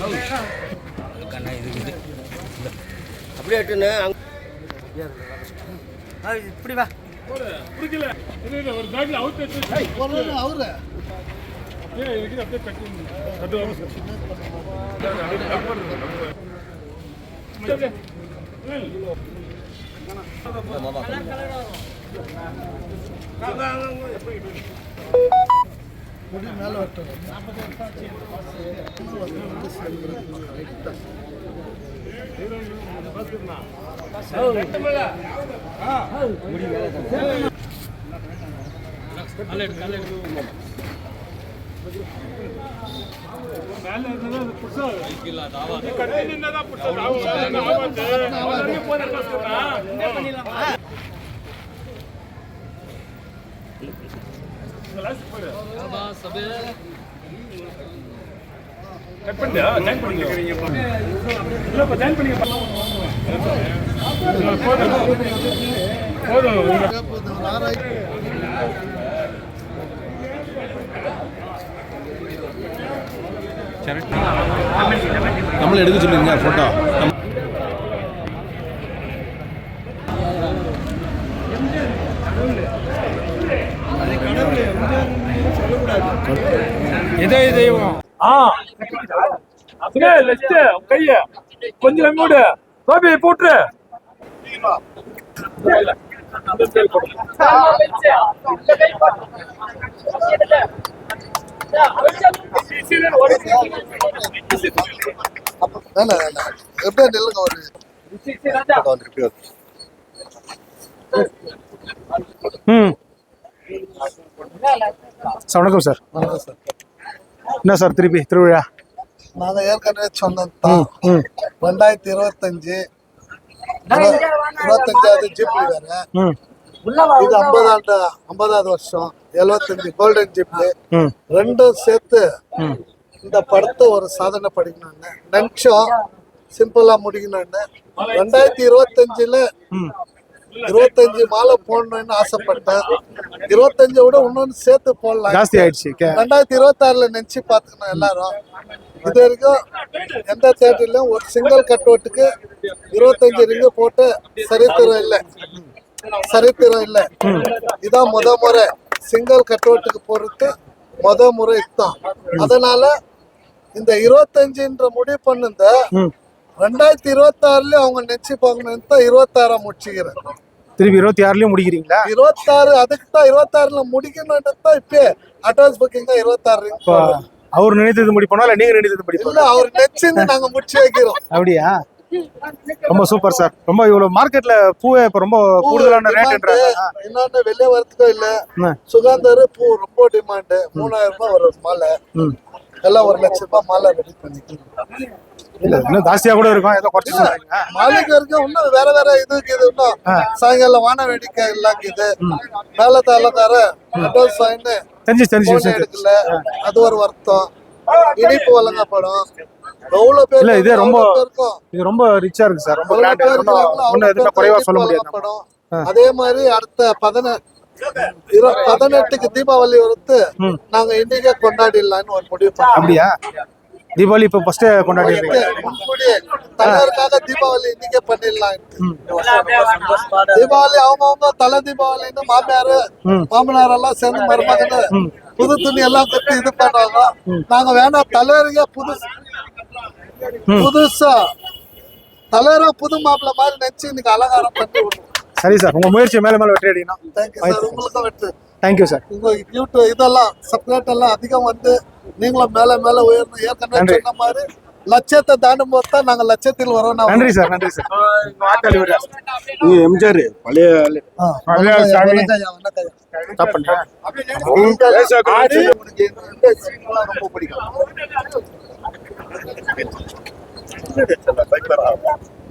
இருக்குது அப்படியே எட்டுன்னு இப்படி வா பிடிக்கல ஒரு பேக்ல அவுட் அவரு முடி மேல மேல அது புதுசா நீ கட்டி நின்னதா புதுசா ஆவாது ஆவாது அவரே போற கஷ்டமா என்ன பண்ணிடலாம் கட் பண்ணியா ஜாயின் பண்ணிக்கிறீங்க இல்லப்பா ஜாயின் பண்ணிக்க போதும். போதும். நம்மள எடுக்க சொல்லுங்க ஃபோட்டோ இதே தெய்வம் ஆ அப்படியே லெஃப்ட் கைய. கொஞ்சம் மூடு. நில்லுங்க ஒரு ம். சார் வணக்கம் சார். வணக்கம் சார். என்ன சார் திருப்பி திருவிழா? நாங்க ஏற்கனவே சொன்னது தான் ம். ரெண்டாயிரத்தி இருபத்தஞ்சு இரு- இருபத்தஞ்சாவது ஜிப்ளி வேற. இது ஐம்பதாண்டு ஐம்பதாவது வருஷம் எழுபத்தஞ்சு கோல்டன் ஜிப்ளி ரெண்டும் சேர்த்து இந்த படத்தை ஒரு சாதனை படிக்கணும்னு. நிமிஷம் சிம்பிளா முடிக்கணும்னு. ரெண்டாயிரத்தி இருபத்தஞ்சுல இருபத்தஞ்சு மாலை போடணும்னு ஆசைப்பட்டேன். இருபத்தஞ்சை விட இன்னொன்னு சேர்த்து போடலாம். ஜாஸ்தி ஆயிடுச்சு ரெண்டாயிரத்தி இருபத்தி ஆறுல நினைச்சு பாத்துக்கணும் எல்லாரும். இது வரைக்கும் எந்த தேட்டர்லயும் ஒரு சிங்கிள் கட்டோட்டுக்கு இருபத்தஞ்சு ரிங்கு போட்டு சரித்திரம் இல்லை. சரித்திரம் இல்லை. இதான் முத முறை சிங்கிள் கட்டோட்டுக்கு போறது முத முறை இதுதான். அதனால இந்த இருபத்தஞ்சுன்ற முடிவு பண்ணுந்த ம். ரெண்டாயிரத்தி இருபத்தி ஆறுல அவங்க போகணும்னு தான் இருபத்தாறாம் முடிச்சுக்கிறேன். திருப்பி இருபத்தி ஆறுலயும் முடிக்கிறீங்களா? இருபத்தாறு அதுக்கு தான் இருபத்தாறுல முடிக்கணும்னு தான் இப்ப அட்வான்ஸ் புக்கிங் தான் இருபத்தாறு அவர் நினைத்தது முடிப்போனா இல்லை நீங்க நினைத்தது முடிப்போம் இல்ல அவர் நெச்சிருந்து நாங்க முடிச்சு வைக்கிறோம். அப்படியா? ரொம்ப சூப்பர் சார் ரொம்ப இவ்வளவு மார்க்கெட்ல பூவே இப்ப ரொம்ப கூடுதலான ரேட்ன்றாங்க இன்னொன்னு வெளியே வரதுக்கோ இல்ல. சுகாந்தர் பூ ரொம்ப டிமாண்ட் மூணாயிரம் ரூபாய் ஒரு மாலை. எல்லாம் ஒரு லட்சம் ரூபாய் மாலை ரெடி பண்ணிக்கலாம் இல்ல இன்னும் ஜாஸ்தியா கூட இருக்கும். ஏதோ குறைச்சு மாலைக்கு வரைக்கும் இன்னும் வேற வேற இதுக்கு இது இன்னும். சாயங்காலம் வான வேடிக்கை எல்லாம் இது மேல அட்வான்ஸ் வாங்கிட்டு தெரிஞ்சு தெரிஞ்சு எடுக்கல. அது ஒரு வருத்தம். இனிப்பு வழங்கப்படும். எவ்வளவு பேர் இல்ல, இதே ரொம்ப- இது ரிச்சா இருக்கு சார். ரொம்ப அவ்வளவு எதுவுமே குறைவா சொல்ல முடியாது. அதே மாதிரி அடுத்த பதின இரு- பதினெட்டுக்கு தீபாவளி வருது ம். நாங்க இன்னைக்கே கொண்டாடிடலாம்னு ஒரு முடிவு அப்படியா? தீபாவளி இப்ப ஃபர்ஸ்ட் தலைவருக்காக தீபாவளி இன்னைக்கே பண்ணிடலாம். தீபாவளி அவங்க அவங்க தலை தீபாவளின்னு மாமியாரு. மாமனார் எல்லாம் சேர்ந்து மருமகனு புது துணி எல்லாம் கட்டி இது பண்ணுவாங்க நாங்க வேணாம் தலைவருங்க புது புதுசா தலைவரா புது மாப்பிள்ள மாதிரி நினைச்சு இன்னைக்கு அலங்காரம் பண்ணி சரி சார் உங்க முயற்சி மேல மேல வெற்றி அடிக்கணும். தேங்க்யூ சார் உங்களுக்கும் வெட்டு தேங்க்யூ சார் உங்க யூடியூப் இதெல்லாம் சப்ஸ்கிரைப் எல்லாம் அதிகம் வந்து நீங்களும் மேல மேல உயர்ந்து ஏற்கனவே. சொன்ன மாதிரி லட்சத்தை தாண்டும் போது தான் நாங்க லட்சத்தில் வரோம். நான் நன்றி சார் நன்றி சார் நீ எம்ஜிஆர் பழைய பழைய சாமி. உனக்கு ரொம்ப பிடிக்கும்?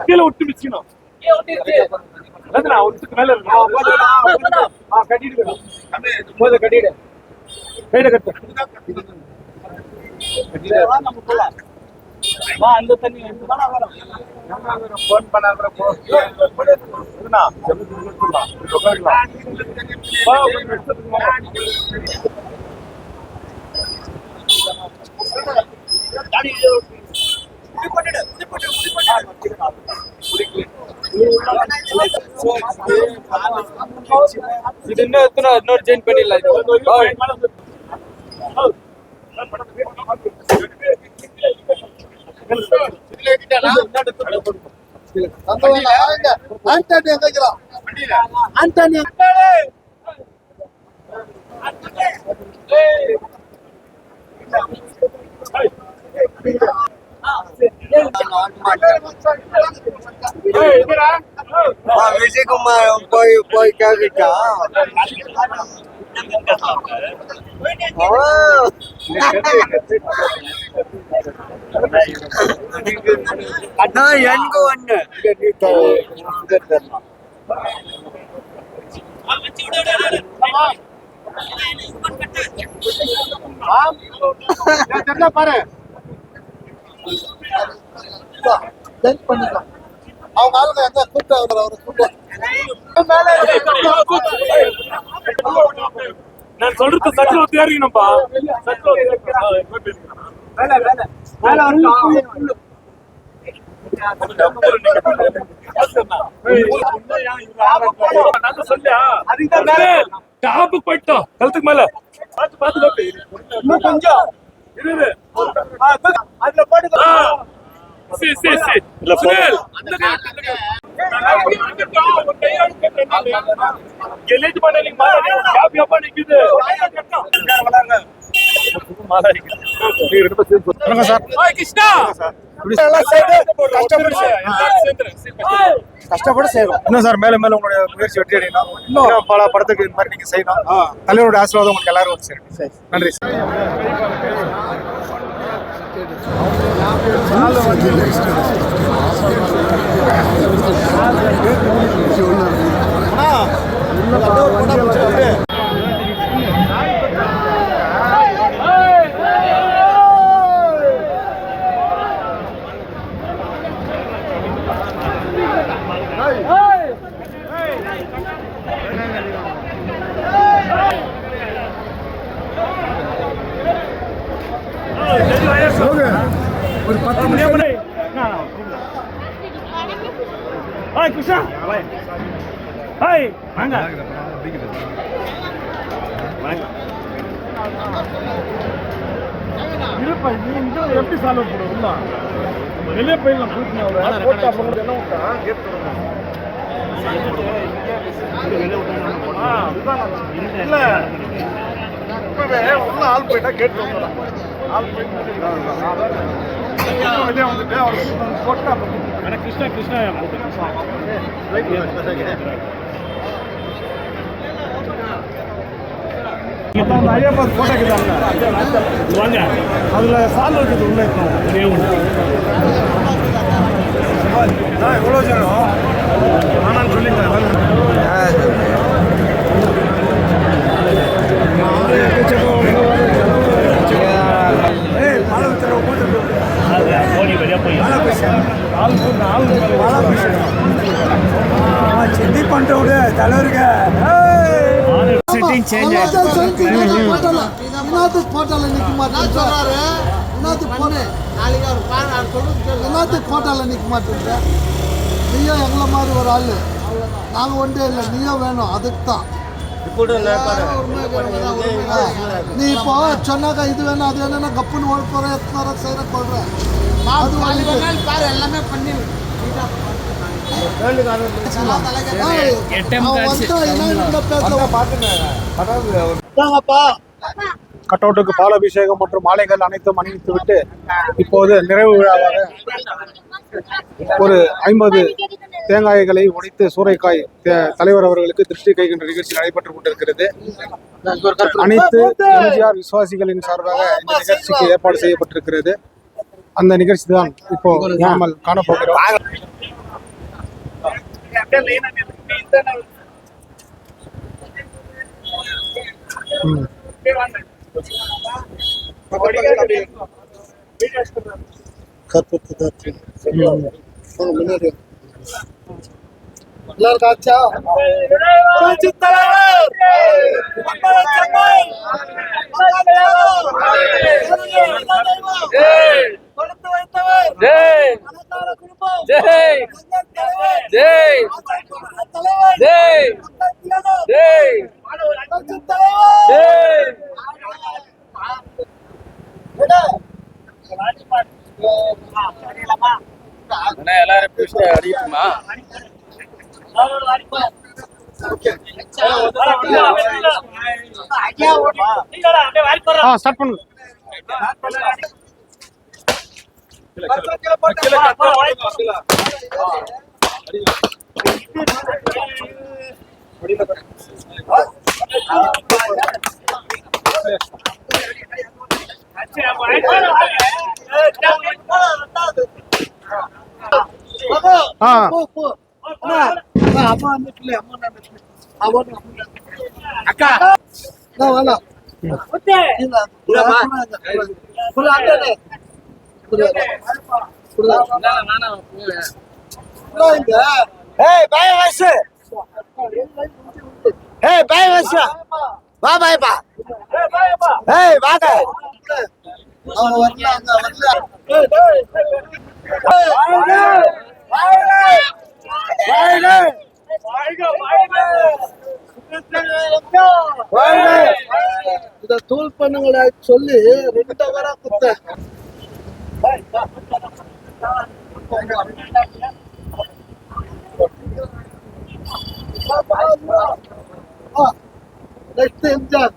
கீழே விட்டு மிச்சிக்கணும் இல்லைண்ணா, ஒருத்துக்கு மேல இருக்கு. முதல்ல கட்டிடு. கையில கட்டு. அந்த தண்ணி எடுத்து வா, வா, வா. இதுண்ணா. வா, கொஞ்சம் எடுத்துட்டு வா. இது இன்னும் எத்தனை இன்னொரு சேஞ்ச் பண்ணிடலாம் இது ஆண்டனி எங்க இருக்கிறான் ஆண்டனி ஏய், இதுடா. விஜயகுமார் போய் போய் கேட்டுட்டா அதான் எனக்கு ஒண்ணு பாரு ஜெயிட் பண்ணிக்கலாம் அவங்க ஆளுங்க எங்க கூப்பிட்டு அவரை கூப்பிட்டு நான் சொல்றது சட்டில ஒத்தி அறியணும்பா சட்டில போயிட்டோம் கழுத்துக்கு மேல பார்த்து பார்த்து இன்னும் கொஞ்சம் இரு அதுல போட்டு சி சி சி சுனில் அந்த கை விட்டு, அந்த வணக்கம் சார். கஷ்டப்பட்டு செய்யறோம் இன்னும் சார் மேல மேல உங்களுடைய முயற்சி வெற்றி அடையணும் இன்னும். பல படத்துக்கு இந்த மாதிரி நீங்க செய்யணும் தலைவரோட ஆசீர்வாதம் உங்களுக்கு எல்லாரும் வந்து சரி. நன்றி சார் ஒரு பத்து மணி ஆகுது. ஹாய் கிருஷ்ணா. ஹாய். வாங்க. இருப்பா நீ இந்த எப்படி சால்வ் பண்ண? உள்ள வெளியே போயிடலாம் கூட்டின அவரை போட்டு அப்புறம் என்ன விட்டா கேட் இல்ல. இப்பவே உள்ள ஆள் போயிட்டா கேட்டு ஆள் போயிட்டு வெளியே வந்துட்டு அவர் போட்டா எனக்கு கிருஷ்ணா கிருஷ்ணா ஐயப்பன் போட்டோ கேட்டாங்க வாங்க அதுல சால் இருக்குது உள்ள இருக்கும் எவ்வளோ சேரும் ஆனால் சொல்லிட்டேன் போட்டால நிக்க மாட்டேன். சொல்றாரு? என்னத்துக்கு போனே நாளைக்கு அவர் பாரு போட்டால நிக்க மாட்டேன் நீயும் எங்களை மாதிரி ஒரு ஆளு. நாங்க ஒன்றே இல்லை நீயும் வேணும் அதுக்கு தான் நீ இப்போ சொன்னாக்கா இது வேணும் அது வேணும்னா கப்புன்னு ஓட போற எத்தனை செய்யற கொள்ற அது வந்து பாரு எல்லாமே பண்ணி வந்தா என்ன கட் அவுட்டுக்கு பாலாபிஷேகம் மற்றும் மாலைகள் அனைத்தும் அணிவித்து விட்டு இப்போது நிறைவு விழாவாக ஒரு ஐம்பது தேங்காய்களை உடைத்து சூறைக்காய் தலைவர் அவர்களுக்கு திருஷ்டி கைகின்ற நிகழ்ச்சி நடைபெற்றுக் கொண்டிருக்கிறது. அனைத்து எம்ஜிஆர் விசுவாசிகளின் சார்பாக இந்த நிகழ்ச்சிக்கு ஏற்பாடு செய்யப்பட்டிருக்கிறது. அந்த நிகழ்ச்சி தான் இப்போ நாமல் காணப்போகிறோம். ம். கற்பூரத்தை தாத்தி. வாங்க, முன்னாடி வாங்க. அண்ணா எல்லாரும் பிடிச்சிட்டு அடிக்கட்டுமா ஆ ஸ்டார்ட் பண்ணுங்க ஆ போ போ அம்மா அம்மா, அம்மா வந்துட்டுல அம்மா வந்துட்டுல அவன் அக்கா நான் வேணாம் இல்ல, புறா, புறா, புறா, அண்ணே. புறா, புறா. புறா இங்க. ஏய் பாய் வாசு ஏய் பாய் வாசு வா பாய் பா. ஏய் வாங்க. அவன் வரல, அங்க வரல. ஏய், டேய். இத தூள் பண்ணுங்கடா சொல்லி ரெண்டு வரா குத்த நெக்ஸ்ட் எம்ஜிஆர்